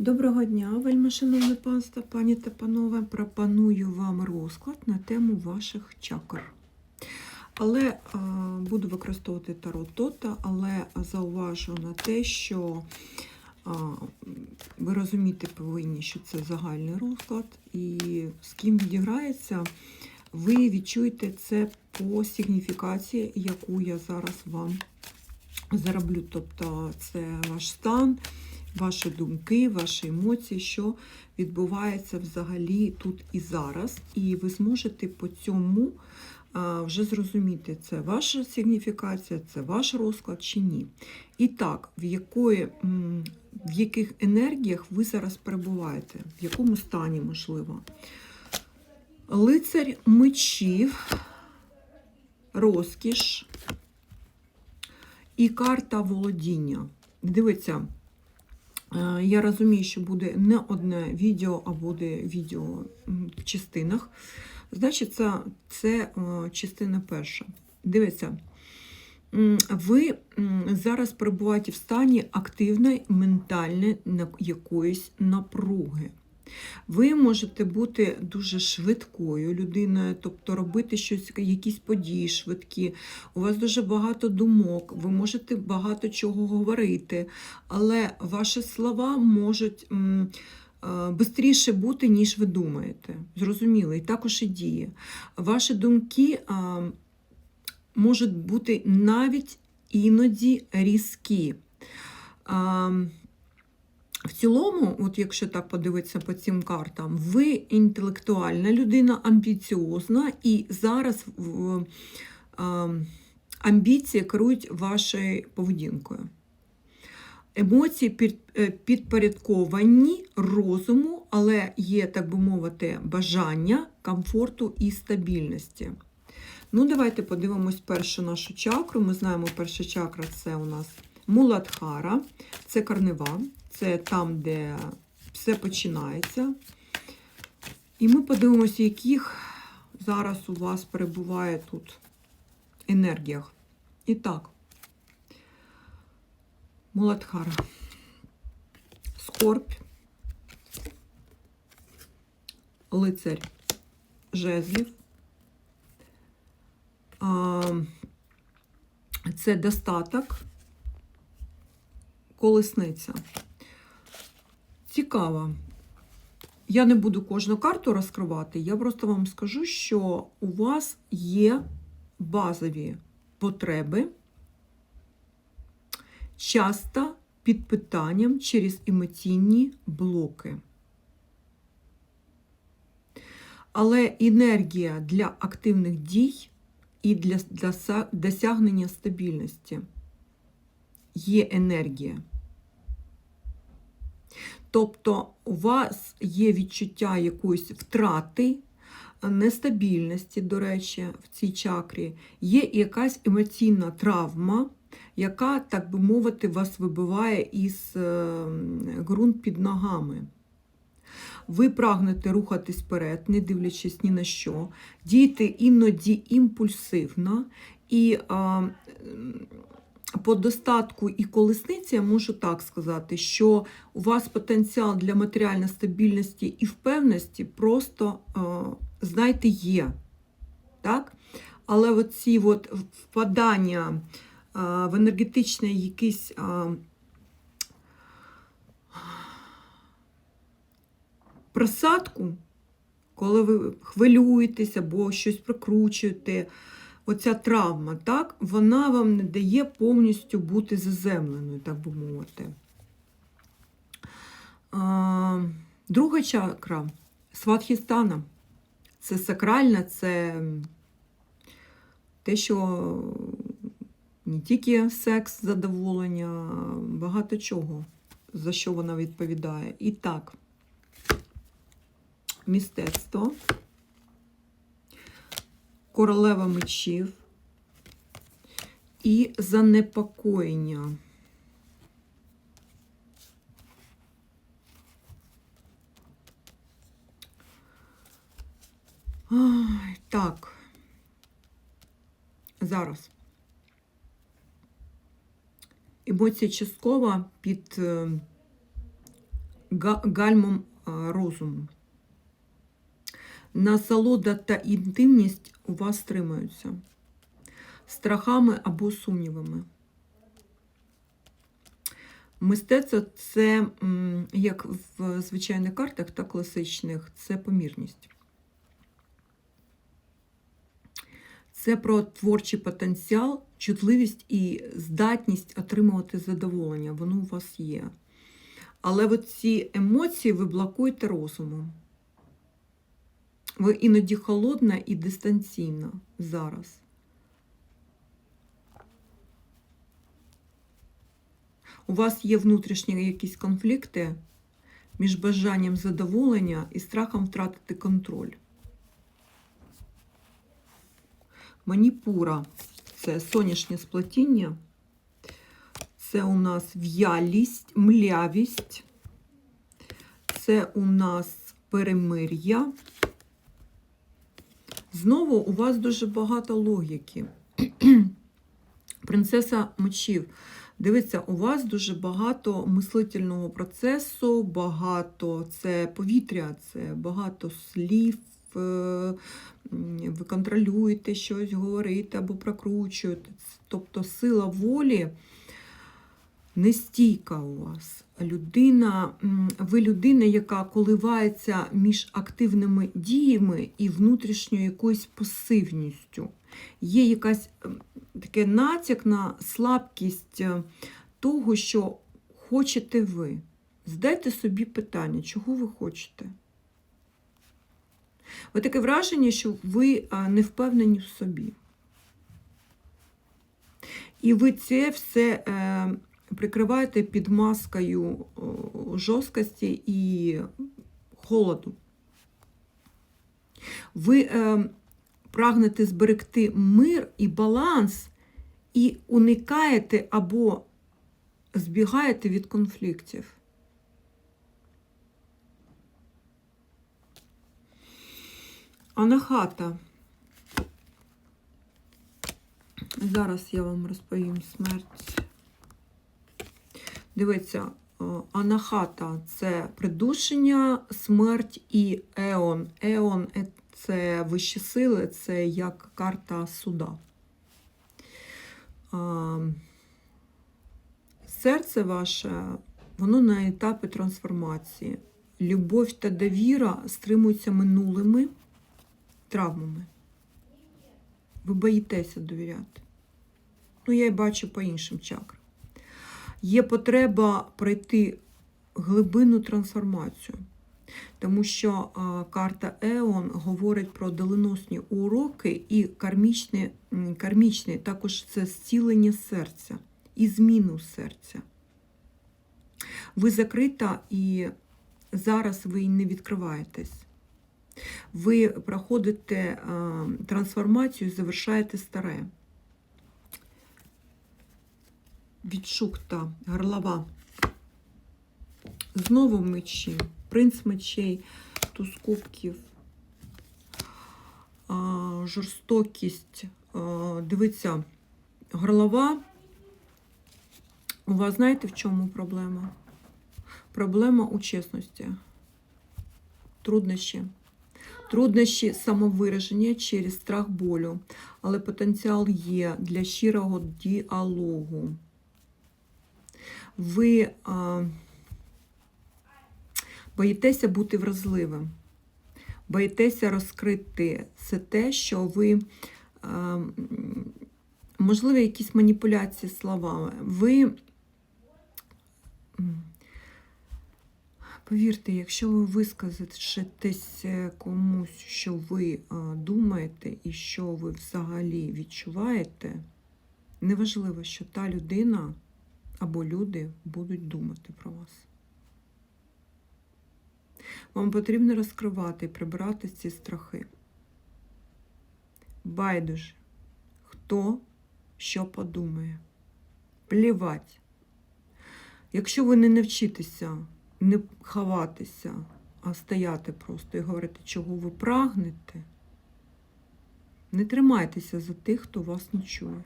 Доброго дня, вельми шановне панство, пані та панове. Пропоную вам розклад на тему ваших чакр. Але е, буду використовувати таро Тота, але зауважу на те, що е, ви розуміти повинні, що це загальний розклад, і з ким відіграється, ви відчуєте це по сигніфікації, яку я зараз вам зароблю. Тобто це ваш стан ваші думки, ваші емоції, що відбувається взагалі тут і зараз. І ви зможете по цьому вже зрозуміти, це ваша сигніфікація, це ваш розклад чи ні. І так, в, якої, в яких енергіях ви зараз перебуваєте, в якому стані можливо. Лицарь мечів, розкіш і карта володіння. Дивіться, Я розумію, що буде не одне відео, а буде відео в частинах. Значить, це, це е, частина перша. Дивіться, ви зараз перебуваєте в стані активної ментальної якоїсь напруги. Ви можете бути дуже швидкою людиною, тобто робити щось, якісь події швидкі. У вас дуже багато думок, ви можете багато чого говорити, але ваші слова можуть швидше бути, ніж ви думаєте. Зрозуміло, і також і дії. Ваші думки можуть бути навіть іноді різкі. В цілому, от якщо так подивитися по цим картам, ви інтелектуальна людина, амбіціозна, і зараз амбіції керують вашою поведінкою. Емоції е, підпорядковані розуму, але є, так би мовити, бажання комфорту і стабільності. Ну, давайте подивимось першу нашу чакру. Ми знаємо, перша чакра це у нас Муладхара, це карнива, це там, де все починається. І ми подивимося, яких зараз у вас перебуває тут енергіях. І так, Муладхара, скорбь, лицарь жезлів. Це достаток, колесниця. Цікаво. Я не буду кожну карту розкривати, я просто вам скажу, що у вас є базові потреби, часто під питанням через емоційні блоки. Але енергія для активних дій і для досягнення стабільності є енергія. Тобто у вас є відчуття якоїсь втрати, нестабільності, до речі, в цій чакрі, є якась емоційна травма, яка, так би мовити, вас вибиває із ґрунт під ногами. Ви прагнете рухатись вперед, не дивлячись ні на що, діяти іноді імпульсивно і а, по достатку і колесниці я можу так сказати, що у вас потенціал для матеріальної стабільності і впевненості просто, знаєте, є. Так? Але оці от впадання в енергетичний якийсь просадку, коли ви хвилюєтеся або щось прикручуєте, оця травма, так, вона вам не дає повністю бути заземленою, так би мовити. А, друга чакра сватхістана. Це сакральна, це те, що не тільки секс, задоволення, багато чого, за що вона відповідає. І так, мистецтво королева мечів і занепокоєння. Так, зараз. Емоція часткова під е, гальмом а, розуму. Насолода та інтимність у вас стримуються страхами або сумнівами. Мистецтво це, як в звичайних картах та класичних, це помірність. Це про творчий потенціал, чутливість і здатність отримувати задоволення. Воно у вас є. Але ці емоції ви блокуєте розумом. Ви іноді холодна і дистанційна зараз. У вас є внутрішні якісь конфлікти між бажанням задоволення і страхом втратити контроль. Маніпура це сонячне сплетіння, це у нас в'ялість, млявість, це у нас перемир'я. Знову у вас дуже багато логіки. Принцеса мечів. Дивіться, у вас дуже багато мислительного процесу, багато це повітря, це багато слів. е, Ви контролюєте щось, говорите або прокручуєте. Тобто сила волі нестійка у вас. Людина, ви людина, яка коливається між активними діями і внутрішньою якоюсь пасивністю. Є якась таке натяк на слабкість е, того, що хочете ви. Здайте собі питання, чого ви хочете. Ви таке враження, що ви не впевнені в собі. І ви це все е, прикриваєте під маскою жорсткості і холоду. Ви е, прагнете зберегти мир і баланс, і уникаєте або збігаєте від конфліктів. Анахата. Зараз я вам розповім смерть. Дивіться, е, анахата це придушення, смерть і еон. Еон е- це вищі сили, це як карта суда. Серце ваше, воно на етапі трансформації. Любов та довіра стримуються минулими травмами. Ви боїтеся довіряти. Ну, я і бачу по іншим чакрам. Є потреба пройти глибинну трансформацію, тому що карта Еон говорить про доленосні уроки і кармічне, кармічне, також це зцілення серця і зміну серця. Ви закрита і зараз ви не відкриваєтесь. Ви проходите трансформацію, завершаєте старе. Відшукта, горлова. Знову мечі, принц мечей, туз кубків, жорстокість. А, дивіться, горлова. У вас знаєте, в чому проблема? Проблема у чесності, труднощі. Труднощі самовираження через страх болю, але потенціал є для щирого діалогу. Ви а, боїтеся бути вразливим, боїтеся розкрити все те, що ви, а, можливо, якісь маніпуляції словами. Ви, повірте, якщо ви вискажетесь комусь, що ви думаєте і що ви взагалі відчуваєте, неважливо, що та людина або люди будуть думати про вас. Вам потрібно розкривати і прибирати ці страхи. Байдуже, хто що подумає. Плівать. Якщо ви не навчитеся не ховатися, а стояти просто і говорити, чого ви прагнете, не тримайтеся за тих, хто вас не чує.